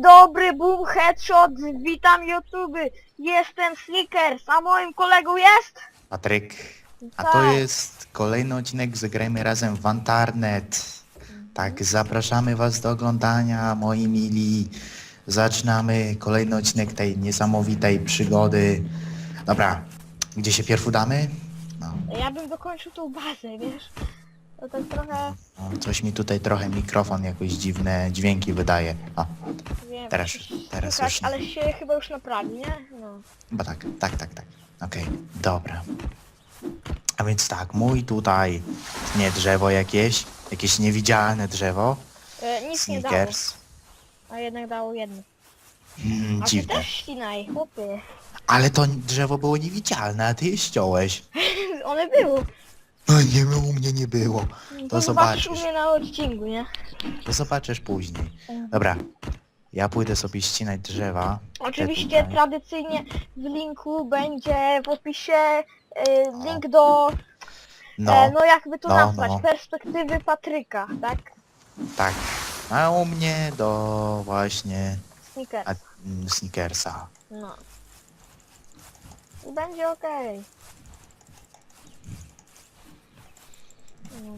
dobry, boom, headshot, witam YouTube, jestem Slickers, a moim kolegą jest? Patryk, a Tak. to jest kolejny odcinek Zagrajmy Razem w Antarnet. Tak, zapraszamy Was do oglądania, moi mili. Zaczynamy kolejny odcinek tej niesamowitej przygody. Dobra, gdzie się pierw udamy? No, Ja bym dokończył tą bazę, wiesz? To tak trochę, coś mi tutaj trochę mikrofon jakoś dziwne dźwięki wydaje. O, wiem, Teraz- teraz słychać, już nie. ale się chyba już naprawi, nie? No. chyba tak, tak, tak, tak. Okej, dobra. A więc tak, mój tutaj, nie drzewo jakieś, jakieś niewidzialne drzewo. E, nic nie dało, Snickers. a jednak dało jedno. Mm, A ty dziwne. też ścinaj, chłopie. Ale to drzewo było niewidzialne, a ty je ściąłeś. One były. No nie, u mnie nie było. To zobaczysz u zobaczysz. mnie na odcinku, nie? To zobaczysz później. Mhm. Dobra, ja pójdę sobie ścinać drzewa. Te Oczywiście tutaj. tradycyjnie w linku będzie w opisie e, link do, No, e, no jakby to no, nazwać, no. perspektywy Patryka, tak? tak. A u mnie do właśnie Snickers. a, mm, Snickersa. No. I będzie okej. No.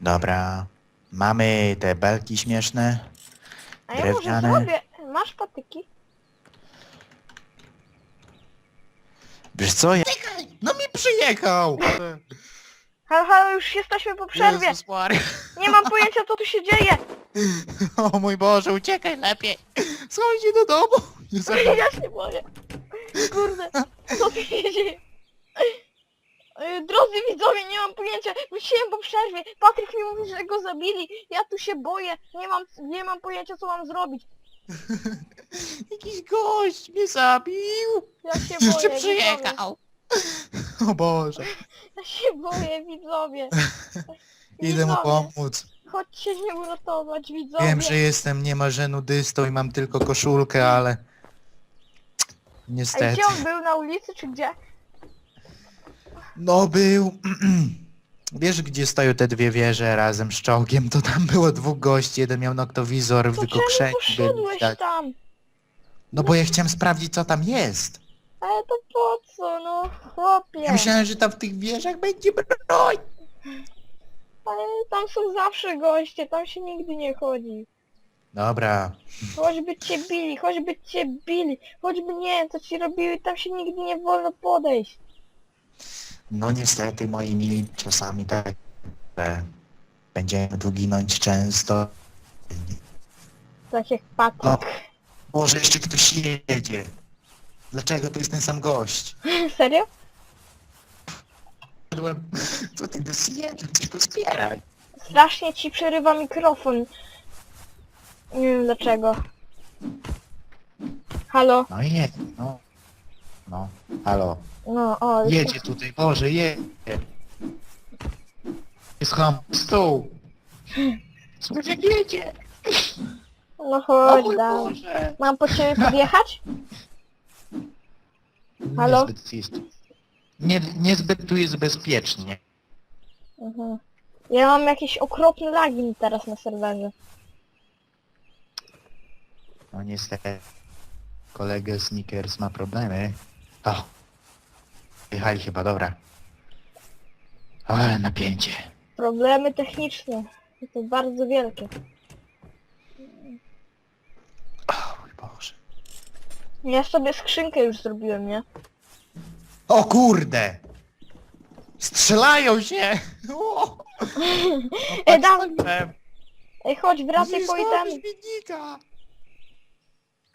Dobra. Mamy te belki śmieszne. A ja może Drewniane. zrobię... Masz patyki? Wiesz co? Ja... No mi przyjechał! Halo, halo, już jesteśmy po przerwie. Jezus Maria. Nie mam pojęcia co tu się dzieje. O mój Boże, uciekaj lepiej. Schodź do domu. Nie Ja się boję. Kurde, dzieje? Ej, Drodzy widzowie, nie mam pojęcia, wróciłem po przerwie, Patryk mi mówi, że go zabili, ja tu się boję, nie mam, nie mam pojęcia co mam zrobić. Jakiś gość mnie zabił. Ja się Jeszcze boję, widzowie. przyjechał. O Boże. Ja się boję, widzowie. Idę mu Widzowie, pomóc. Chodźcie mnie uratować, widzowie. Wiem, że jestem niemalże nudystą i mam tylko koszulkę, ale... A Niestety. gdzie on był, na ulicy czy gdzie? No był... Wiesz, gdzie stoją te dwie wieże razem z czołgiem? To tam było dwóch gości, jeden miał noktowizor, To czemu wykokrzeni byli. poszedłeś Tak. tam? No bo ja chciałem sprawdzić, co tam jest. Ale to po co, no, chłopie. Ja myślałem, że tam w tych wieżach będzie broń. Ale tam są zawsze goście, tam się nigdy nie chodzi. Dobra, Choćby cię bili, choćby cię bili, choćby nie co ci robili, tam się nigdy nie wolno podejść. no niestety moi mili czasami tak, że będziemy tu ginąć często. Tak jak Patryk. Może jeszcze ktoś jedzie. Dlaczego to jest ten sam gość? Serio? Padłem, Co ty do jeden, coś pozbieraj. Strasznie ci przerywa mikrofon. Nie wiem dlaczego. Halo? No je, no. No, halo. No, o, już- Jedzie tutaj, Boże, jedzie. Jest ham, stół. Słuchaj, jak jedzie. no O chodź, mój dam. Boże. Mam po ciebie podjechać? Halo? Niezbyt jest, nie, niezbyt tu jest bezpiecznie. Mhm. Ja mam jakieś okropne lagi teraz na serwerze. No niestety. Kolega Snickers ma problemy. O. Jechali chyba, dobra. Ale napięcie. Problemy techniczne. To bardzo wielkie. O mój Boże. Ja sobie skrzynkę już zrobiłem, nie? O kurde! Strzelają się! O! Ej, dam-. Ej, chodź, wracaj po śmietnika!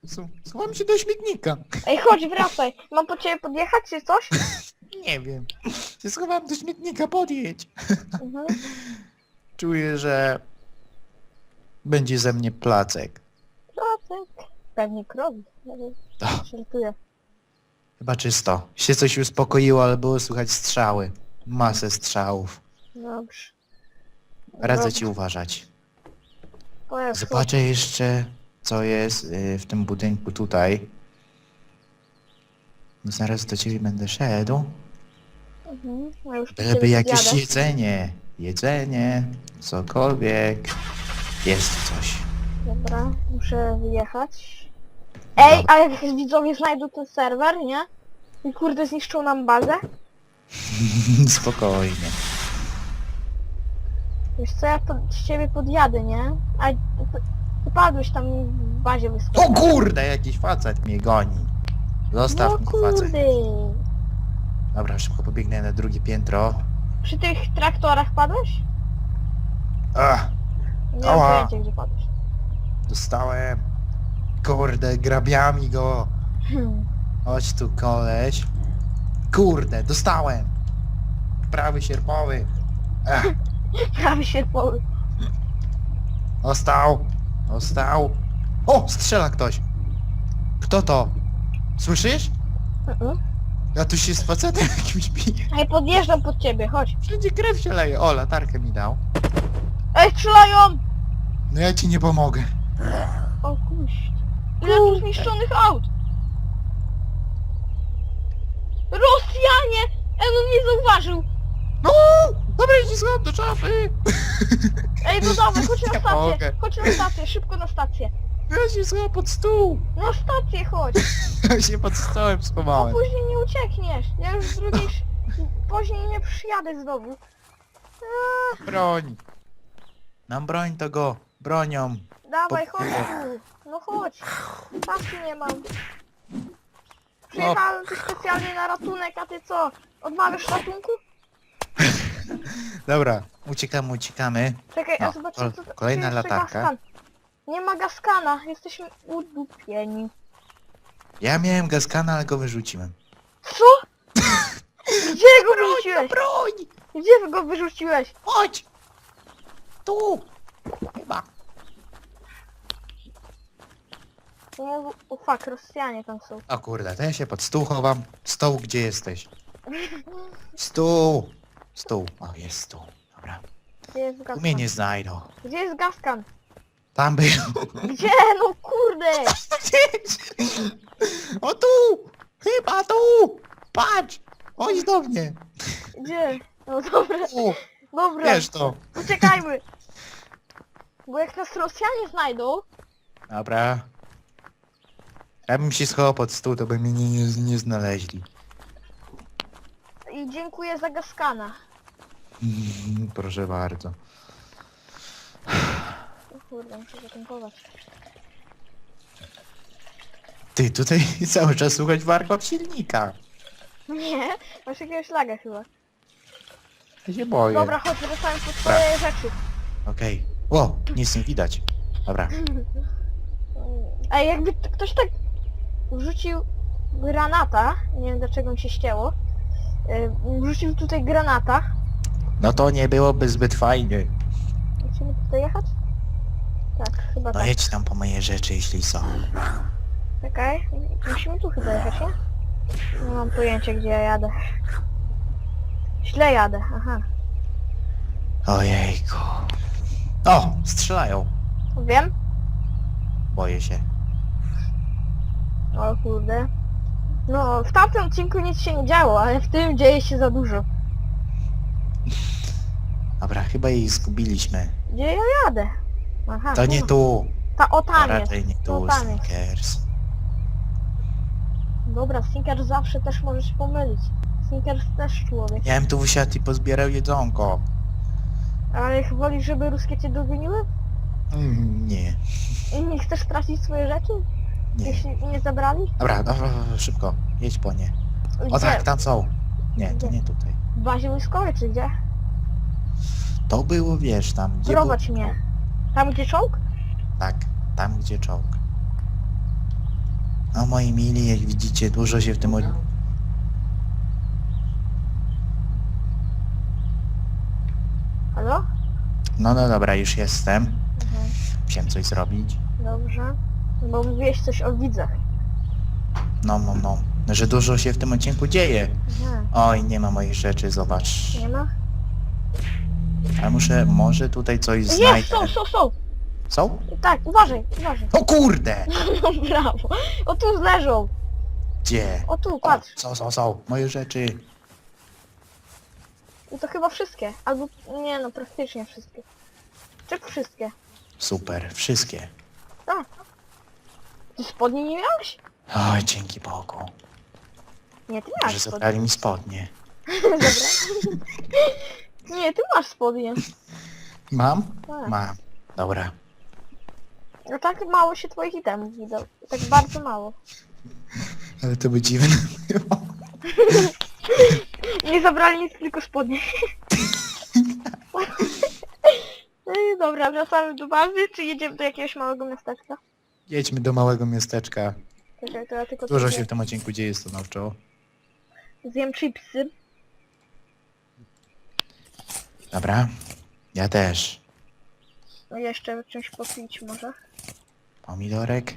Su- Słucham się do śmietnika. Ej, chodź, wracaj. Mam po ciebie podjechać czy coś? Nie wiem. Się schowałem do śmietnika, podjedź. Mhm. Czuję, że będzie ze mnie placek. Wracaj. Pewnie krowy. O, Żartuję. chyba czysto. Się coś uspokoiło, ale było słychać strzały. Masę strzałów. Dobrze. Radzę ci uważać. Zobaczę jeszcze, co jest y, w tym budynku tutaj. No zaraz do ciebie będę szedł. Mhm. Już Byleby jakieś zjadę. jedzenie. Jedzenie. cokolwiek. Jest coś. Dobra, muszę wyjechać. Ej, a jak widzowie znajdą ten serwer, nie? I kurde zniszczą nam bazę? Spokojnie. Wiesz co, ja pod, z ciebie podjadę, nie? A ty, ty padłeś tam w bazie O wyskoczył. kurde, jakiś facet mnie goni. Zostaw No mnie facet. kurde. Dobra, szybko pobiegnę na drugie piętro. Przy tych traktorach padłeś? Ach, Nie mam Ała. pojęcia gdzie padłeś. dostałem. Kurde, grabiami go. Hmm. Chodź tu koleś. Kurde, dostałem. Prawy sierpowy. Ach, Prawie się poły. dostał. Dostał. O, strzela ktoś. Kto to? Słyszysz? Mhm. Ja tu się z facetem jakimś biję. Ej, podjeżdżam pod ciebie, chodź. Wszędzie krew się leje. O, latarkę mi dał. Ej, strzelają! No ja ci nie pomogę. O kuś. Ile tu zniszczonych aut? Rosjanie! Ej, on nie zauważył! No! Dobra, ci schowam do szafy. Ej, no dawaj, chodź na stację! mogę. Chodź na stację, szybko na stację! Ja się schowam pod stół. Na stację chodź! Ja się pod stołem Bo schowałem. później nie uciekniesz! Ja już z drugiej... sz- Później nie przyjadę znowu. Broń. Mam broń to go. Bronią. Dawaj, Po- chodź tu! No chodź! Stawki nie mam. Przyjechałem tu specjalnie na ratunek, a ty co? Odmawiasz ratunku? Dobra, uciekamy, uciekamy. Czekaj, No, a zobaczę to co kolejna jeszcze latarka. Gaskan. Nie ma gaskana, jesteśmy udupieni. Ja miałem gaskana, ale go wyrzuciłem. Co? Gdzie go wyrzuciłeś? Broń! Gdzie go wyrzuciłeś? Chodź! Tu! Chyba. O, o fuck, Rosjanie tam są. O kurde, to ja się pod stół chowam. Stoł, gdzie jesteś? Stół! Stół. O, jest stół. Dobra. Gdzie jest Tu gaskan? mnie nie znajdą. Gdzie jest gaskan? Tam był. Gdzie? No kurde! O tu! Chyba tu! Patrz! Chodź do mnie! Gdzie? No dobra, Tu! dobra, Wiesz to. uciekajmy! Bo jak nas Rosjanie znajdą, Dobra. Ja bym się schował pod stół, to by mnie nie, nie, nie znaleźli. i dziękuję za gaskana. Mm, Proszę bardzo. O kurde, muszę zatankować. Ty, tutaj cały czas słuchać warkot silnika. Nie, masz jakiegoś laga chyba. Ja się boję. Dobra, chodź, wracamy po twoje rzeczy. Okej. Ło, nic nie widać. Dobra. Ej, jakby t- ktoś tak wrzucił granata, nie wiem dlaczego mi się ścięło, wrzucił tutaj granata. No to nie byłoby zbyt fajnie. Musimy tutaj jechać? Tak, chyba No tak. jedź tam po moje rzeczy, jeśli są. Czekaj, musimy tu chyba jechać, nie? Nie mam pojęcia gdzie ja jadę. Źle jadę, aha. Ojejku. O, strzelają. Wiem? Boję się. O kurde. No, w tamtym odcinku nic się nie działo, ale w tym dzieje się za dużo. Dobra, chyba ich zgubiliśmy. Gdzie ja jadę? Aha, To nie tu. Ta, o To tam jest. raczej nie To tu, tam jest. Snickers. Dobra, Snickers zawsze też może się pomylić. Snickers też człowiek. Ja bym tu wysiadł i pozbierał jedzonko. Ale wolisz, żeby ruskie cię dogoniły? Mm, Nie, I nie chcesz tracić swoje rzeczy? nie. Jeśli nie zabrali? Dobra, dobra, dobra, szybko. Jedź po nie. O Gdzie? tak, tam są. Nie, to nie tutaj. W bazie wojskowej czy gdzie? To było, wiesz, tam gdzie Prowadź był- mnie. Tam gdzie czołg? Tak, tam gdzie czołg. No moi mili, jak widzicie, dużo się w tym... od- Halo? No, no dobra, już jestem. Mhm. Chciałem coś zrobić. Dobrze. Bo mówiłeś coś o widzach. No, no, no. Że dużo się w tym odcinku dzieje. Mhm. Oj, nie ma moich rzeczy, zobacz. Nie ma? Ale muszę, może tutaj coś Jest, znajdę. są, są, są! Są? Tak, uważaj, uważaj. O kurde! No brawo. O tu leżą. Gdzie? O tu, O, patrz. są, są, są. Moje rzeczy. I to chyba wszystkie. Albo, nie no, praktycznie wszystkie. Czy wszystkie? Super, wszystkie. Ty spodnie nie miałeś? Oj, dzięki Bogu. Nie, ty Że masz spodnie. zabrali mi spodnie. Dobra. Nie, ty masz spodnie. Mam? Tak. Mam. Dobra. No tak mało się twoich itemów widał. Tak bardzo mało. Ale to by dziwne było. Nie zabrali nic, tylko spodnie. No Dobra, wracamy do bazy, czy jedziemy do jakiegoś małego miasteczka? Jedźmy do małego miasteczka. Czekaj, to ja tylko Dużo się w tym odcinku dzieje stanowczo. Zjem chipsy. Dobra. Ja też. No jeszcze czymś popić może. Pomidorek.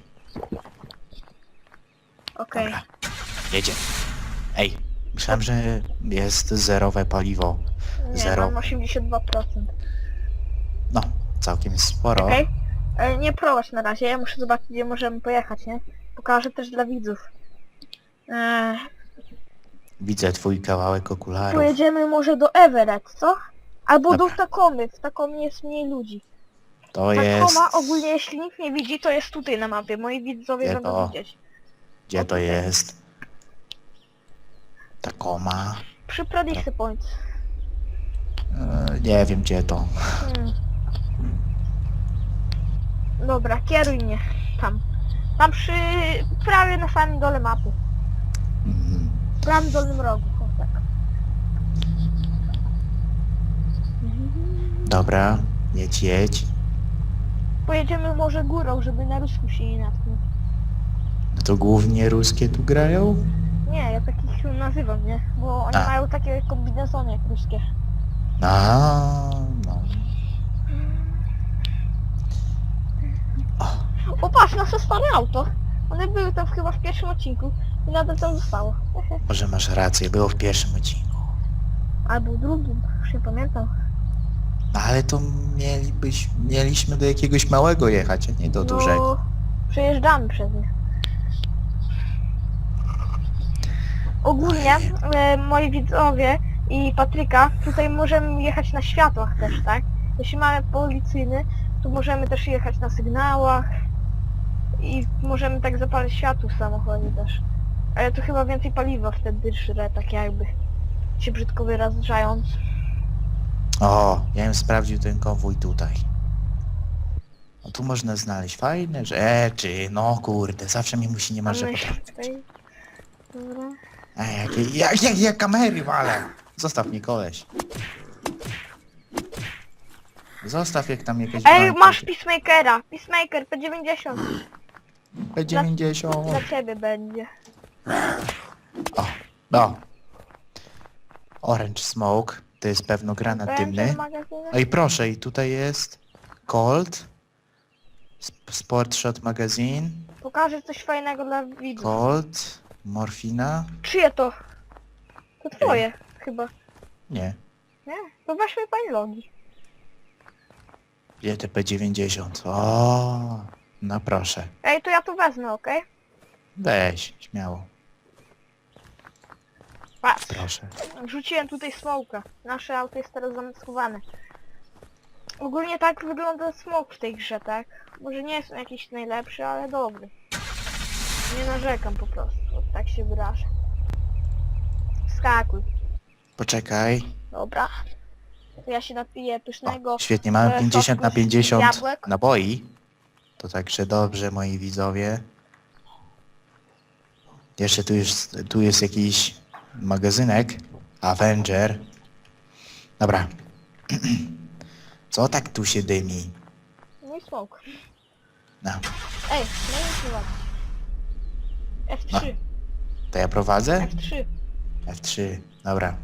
Okej. Dobra. Jedzie. Ej, myślałem, że jest zerowe paliwo. Nie, Zero. mam 82%. No, całkiem sporo. Okej. E, Nie prowadź na razie, ja muszę zobaczyć gdzie możemy pojechać, nie? Pokażę też dla widzów. Eee, Widzę twój kawałek okularów. pojedziemy może do Everett, co? Albo do Dobra. Takomy, w Takomie jest mniej ludzi. To jest... Takoma ogólnie jeśli nikt nie widzi, to jest tutaj na mapie, moi widzowie Gdzie będą to? widzieć. Gdzie to jest? Takoma. Przy Pradisy Point. E, nie wiem gdzie to. Hmm. Dobra, kieruj mnie tam. Tam przy... prawie na samym dole mapy. Mhm. W prawym dolnym rogu, o tak. Dobra, jedź, jedź. Pojedziemy może górą, żeby na rusku się nie natknąć. No to głównie ruskie tu grają? Nie, ja takich nazywam, nie? Bo oni A. mają takie kombinezony jak ruskie. A, no. O, O patrz, nasze stare auto. One były tam chyba w pierwszym odcinku i nadal tam zostało. może masz rację, było w pierwszym odcinku. Albo w drugim, już nie pamiętam. Ale to mielibyś, mieliśmy do jakiegoś małego jechać, a nie do dużego. No, przejeżdżamy przez nie. Ogólnie e, moi widzowie i Patryka, tutaj możemy jechać na światłach też, tak? Jeśli mamy policyjny, to możemy też jechać na sygnałach i możemy tak zapalić światło w samochodzie też. Ale to chyba więcej paliwa wtedy żre, tak jakby się brzydko wyrażając. O, ja bym sprawdził ten konwój tutaj. No tu można znaleźć fajne rzeczy, no kurde, zawsze mi musi niemalże Mamy potrafić. tutaj- Dobra. Ej, jakie, jak, jak, jak kamery wale! Zostaw mnie koleś. Zostaw jak tam jakieś Ej, bańki. masz Peacemakera! Peacemaker P90! P90. Dla ciebie będzie. O, no. Orange Smoke, to jest pewno granat dymny. magazynek? Ej, proszę, i tutaj jest Colt, Sp- Sport Shot Magazine, Pokażę coś fajnego dla widzów. Colt, Morfina. Czyje to? To twoje, chyba. Nie, Nie? To weźmy pani logi. gdzie te P90? O, no proszę. Ej, to ja to wezmę, okej? Weź, śmiało, Patrz, proszę. rzuciłem tutaj smoka. Nasze auto jest teraz zamaskowane. Ogólnie tak wygląda smok w tej grze, tak? Może nie jest on jakiś najlepszy, ale dobry. Nie narzekam po prostu, tak się wyrażę. Skakuj. Poczekaj. Dobra. To ja się napiję pysznego. O, świetnie, mamy e, 50 na soku z 50 jabłek. naboi. To także dobrze, moi widzowie. Jeszcze tu jest, tu jest jakiś magazynek. Avenger. Dobra. Co tak tu się dymi? No i smok. No, Ej, no nie prowadzi. F3. to ja prowadzę? F3. F3, dobra.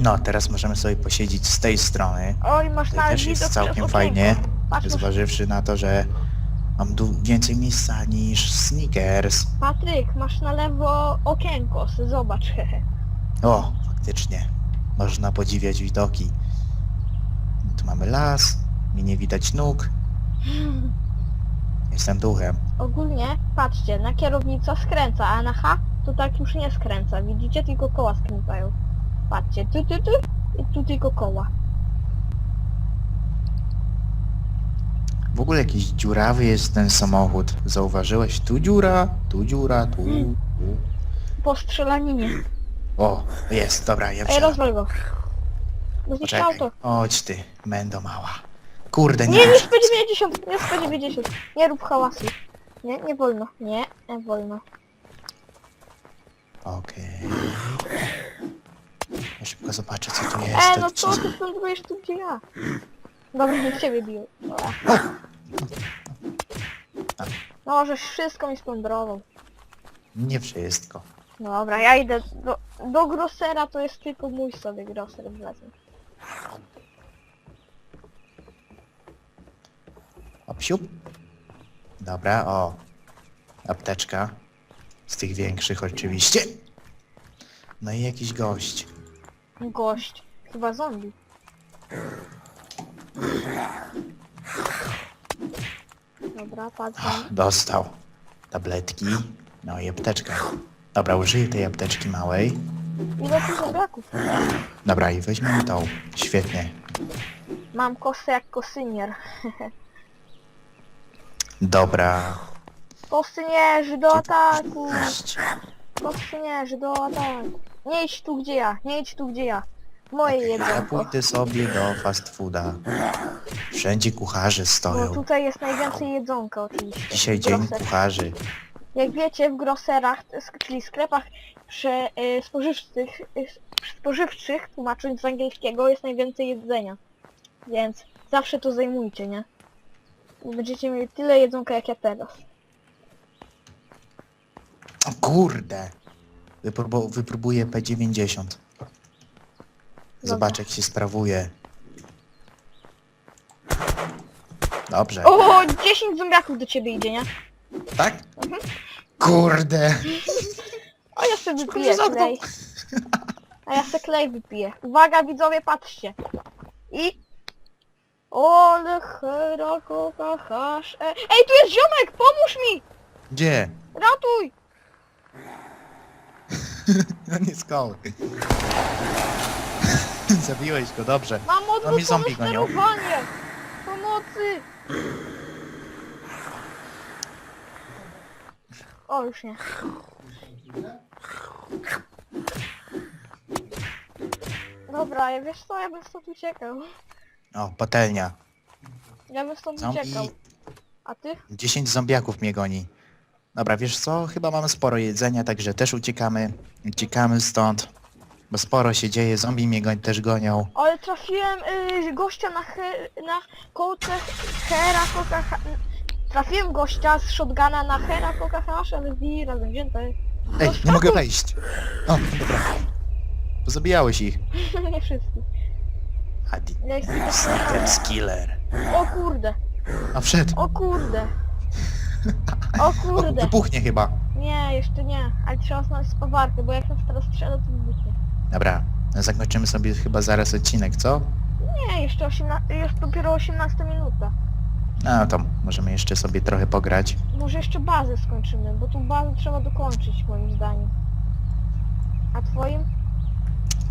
No, teraz możemy sobie posiedzieć z tej strony. Oj, masz Tutaj nawet też jest całkiem fajnie. Patrz, zważywszy na to, że mam tu więcej miejsca niż Snickers. Patryk, masz na lewo okienko, se zobacz, hehe. O, faktycznie. Można podziwiać widoki. Tu mamy las, mi nie widać nóg. Jestem duchem. Ogólnie, patrzcie, na kierownica skręca, a na H to tak już nie skręca, widzicie? Tylko koła skręcają. Patrzcie, tu, tu, tu i tu tylko koła. W ogóle jakiś dziurawy jest ten samochód. Zauważyłeś? Tu dziura, tu dziura, tu. Mm. tu. Po strzelaninie. O, jest, dobra, ja Ej, wsiadam. rozwal go. No Poczekaj. auto. Chodź ty, mendo mała. Kurde, nie Nie, nie muszę- SP90, nie SP90. Nie rób hałasu. Nie, nie wolno. Nie, nie wolno. Okej. Ja szybko zobaczę co tu jest. E, To no ci- co ty plądrujesz tu gdzie ja? Dobra, nie ciebie bił. No, żeś wszystko mi splądrował. Nie wszystko. Dobra, ja idę do, do grosera, to jest tylko mój sobie groser wlezę. Opsiup. Dobra, o. Apteczka. Z tych większych oczywiście. No i jakiś gość. Gość. Chyba zombie. Dobra, patrzę. Dostał. Tabletki. No i apteczka. Dobra, użyję tej apteczki małej. Ile tu zombiaków? Dobra, i weźmiemy tą. Świetnie. Mam kosę jak kosynier. Dobra. Kosynierzy do ataku! Kosynierzy do ataku! Nie idź tu gdzie ja, nie idź tu gdzie ja. Moje Ja jedzonko. pójdę sobie do fast fooda. Wszędzie kucharze Bo stoją. tutaj jest najwięcej jedzonka oczywiście. Dzisiaj dzień kucharzy. Jak wiecie, w groserach, sk- czyli sklepach prze, y, spożywczych, y, spożywczych, tłumacząc z angielskiego, jest najwięcej jedzenia. Więc zawsze to zajmujcie, nie? I Będziecie mieli tyle jedzonka jak ja teraz. O kurde. Wypróbu wypróbuję P90. Zobacz jak się sprawuje. Dobrze. O, 10 zombiaków do ciebie idzie, nie? Tak? Kurde. O, ja sobie wypiję klej. A ja sobie klej wypiję. Uwaga widzowie, patrzcie. I... Ole hera kocha hasz. e- Ej, tu jest ziomek, pomóż mi! Gdzie? Ratuj! No nie skoły. Zabiłeś go, dobrze. Mam No mi odwrócone zombie gonią. sterowanie! Pomocy! O, już nie. Dobra, ja wiesz co, ja bym stąd uciekał. O, patelnia. Ja bym stąd Zombie. uciekał. A ty? 10 zombiaków mnie goni. Dobra, wiesz co? Chyba mamy sporo jedzenia, także też uciekamy. Uciekamy stąd. Bo sporo się dzieje, zombie mnie goń, też gonią. Ale trafiłem y, gościa na, he, na kołce Hera Koka Trafiłem gościa z shotguna na Hera Koka Hash, ale z razem wzięte. Ej, nie mogę wejść. O, dobra. Pozabijałeś ich. nie wszyscy. Adi. Ja ich Sniper killer. O kurde, A wszedł. o kurde. O O, kurde. wybuchnie chyba. Nie, jeszcze nie. Ale trzeba znaleźć spawarkę, bo jak nas teraz strzela, to wybuchnie. Dobra, zakończymy sobie chyba zaraz odcinek, co? Nie, jeszcze 18, jest dopiero 18 minuta. No to możemy jeszcze sobie trochę pograć. Może jeszcze bazę skończymy, bo tu bazę trzeba dokończyć moim zdaniem. A twoim?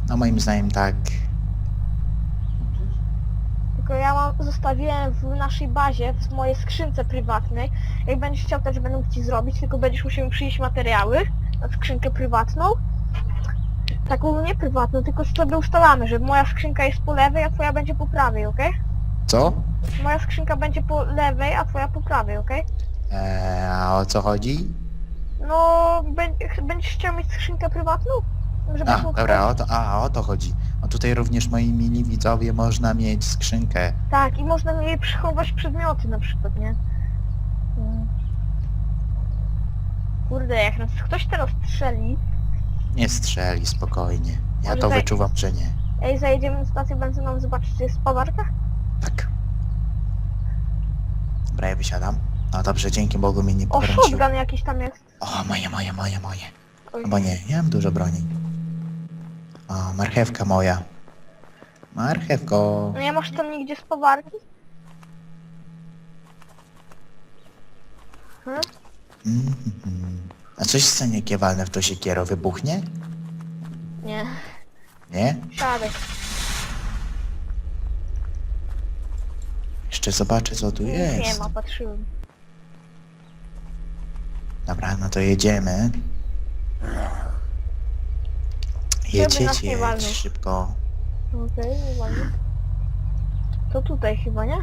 No moim zdaniem tak. Tylko ja mam, zostawiłem w naszej bazie, w mojej skrzynce prywatnej. Jak będziesz chciał, też będę ci zrobić, tylko będziesz musiał mi przynieść materiały na skrzynkę prywatną. Taką nie prywatną, tylko sobie ustalamy, że moja skrzynka jest po lewej, a twoja będzie po prawej, okej? Co? Moja skrzynka będzie po lewej, a twoja po prawej, okej? Eee, a o co chodzi? No, bę- będziesz chciał mieć skrzynkę prywatną? Żeby A, mógł dobra, o to, a, o to chodzi. O tutaj również moi mili widzowie można mieć skrzynkę. Tak, i można niej przechować przedmioty na przykład, nie? Mm. Kurde, jak nas ktoś teraz strzeli, Nie strzeli, spokojnie. Ja Może to zaj- wyczuwam, że nie. ej, zajedziemy na stację benzynową zobaczyć, czy jest spawarka? Tak. Dobra, ja wysiadam. No dobrze, dzięki Bogu mnie nie O, shotgun jakiś tam jest. O, moje, moje, moje, moje. Oj. Albo nie, nie mam dużo broni. O, marchewka moja. Marchewko. No nie masz tam nigdzie spawarki? Hmm? Mhm. A coś w scenie kiewalne w to siekiero wybuchnie? Nie, Nie? siadaj. Jeszcze zobaczę co tu Nic nie jest. ma, patrzyłem. Dobra, no to jedziemy. Jedź, nas jedź, nie jedź, walnął. szybko. Okej, ładnie. To tutaj chyba, nie?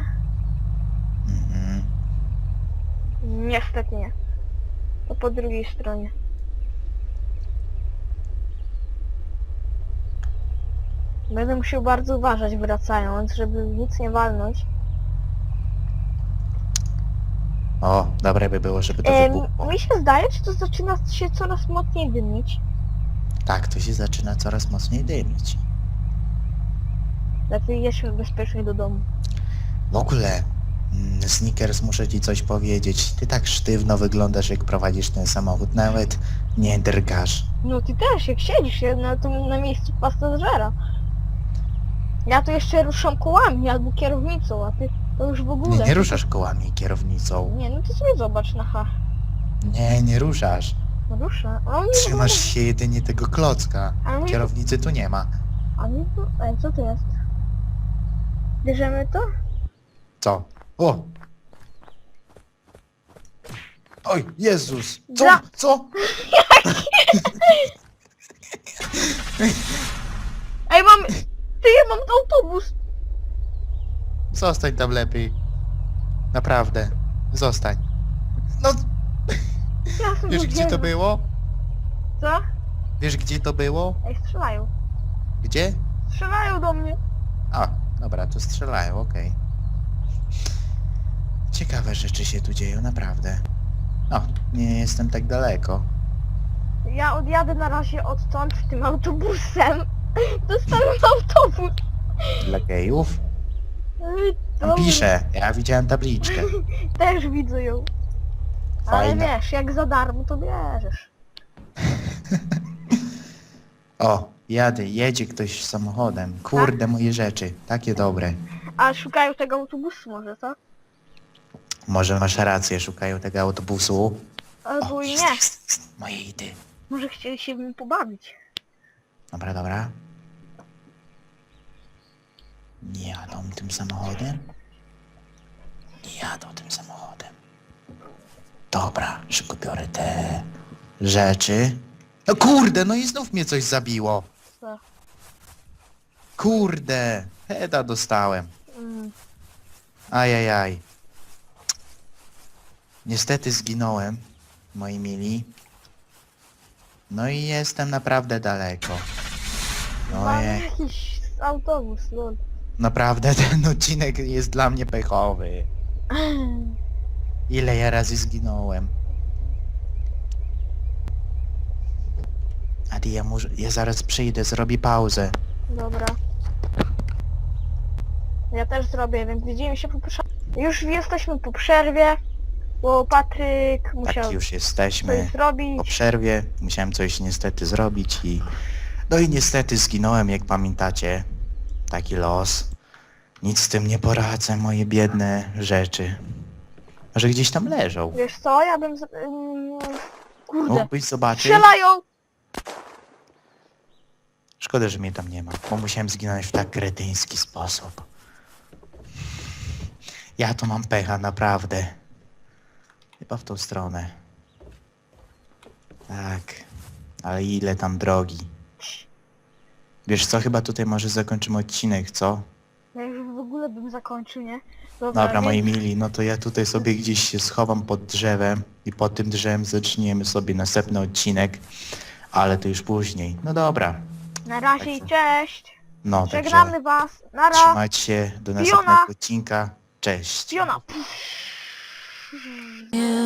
Mhm. Niestety nie. To po drugiej stronie. Będę musiał bardzo uważać wracając, żeby nic nie walnąć. O, dobre by było, żeby to Em, wybuchło. mi się zdaje, czy to zaczyna się coraz mocniej dymić. Tak, to się zaczyna coraz mocniej dymić. Lepiej jedźmy bezpiecznie do domu. W ogóle, Snickers, muszę ci coś powiedzieć. Ty tak sztywno wyglądasz, jak prowadzisz ten samochód. Nawet nie drgasz. No ty też, jak siedzisz się na, tym, na miejscu pasażera. Ja tu jeszcze ruszam kołami albo kierownicą, a ty to już w ogóle. Nie, nie ruszasz kołami i kierownicą. Nie, no to sobie zobacz na H. Nie, nie ruszasz. No ruszę. A Trzymasz się jedynie tego klocka. A Kierownicy tu nie ma. a tu... Ej, co to jest? Bierzemy to? Co? O! Oj, Jezus! Co? Za- Co? Ej, mam... Ty, ja mam autobus! Zostań tam lepiej. Naprawdę. Zostań. No, Ja sobie wiesz gdzie to było? Co? Wiesz gdzie to było? Ej, strzelają. Gdzie? Strzelają do mnie. A, dobra, to strzelają, okej. Ciekawe rzeczy się tu dzieją, naprawdę. O, nie jestem tak daleko. Ja odjadę na razie odtąd tym autobusem. Dostałem autobus. Dla gejów? Tam dobrze. pisze, ja widziałem tabliczkę. Też widzę ją. Ale wiesz, jak za darmo to bierzesz. O, jadę, jedzie ktoś samochodem. Kurde, moje rzeczy. Takie dobre. A szukają tego autobusu może, co? Może masz rację, szukają tego autobusu. Albo i jest, nie. jest, jest. Moje idy. Może chcieli się w nim pobawić. Dobra, dobra. Nie jadą tym samochodem? Nie jadą tym samochodem. Dobra, szybko biorę te rzeczy. No kurde, no i znów mnie coś zabiło. Co? Kurde, heda dostałem. Mm. Ajajaj. Niestety zginąłem, moi mili. No i jestem naprawdę daleko. Mam Ojej. jakiś autobus, lol. Naprawdę ten odcinek jest dla mnie pechowy. Ile ja razy zginąłem. Adi, ja, muszę, ja zaraz przyjdę, zrobię pauzę. Dobra. Ja też zrobię, więc widzimy się po przerwie. Już jesteśmy po przerwie, bo Patryk musiał Tak już coś jesteśmy. Po zrobić. przerwie musiałem coś niestety zrobić i... No i niestety zginąłem, jak pamiętacie. Taki los. Nic z tym nie poradzę, moje biedne rzeczy. Może gdzieś tam leżą. Wiesz co, ja bym... z- ym, Kurde. Mógłbyś zobaczyć? Strzelają! Szkoda, że mnie tam nie ma, bo musiałem zginąć w tak kretyński sposób. Ja to mam pecha, naprawdę. Chyba w tą stronę. Tak. Ale ile tam drogi. Wiesz co, chyba tutaj może zakończymy odcinek, co? Ja już w ogóle bym zakończył, nie? Dobra, moi mili, no to ja tutaj sobie gdzieś się schowam pod drzewem i pod tym drzewem zaczniemy sobie następny odcinek, ale to już później. No dobra. Na razie i Także- cześć! No, także Żegnamy was! Nara! trzymać się do następnego Fiona! odcinka. Cześć. Fiona! Yeah.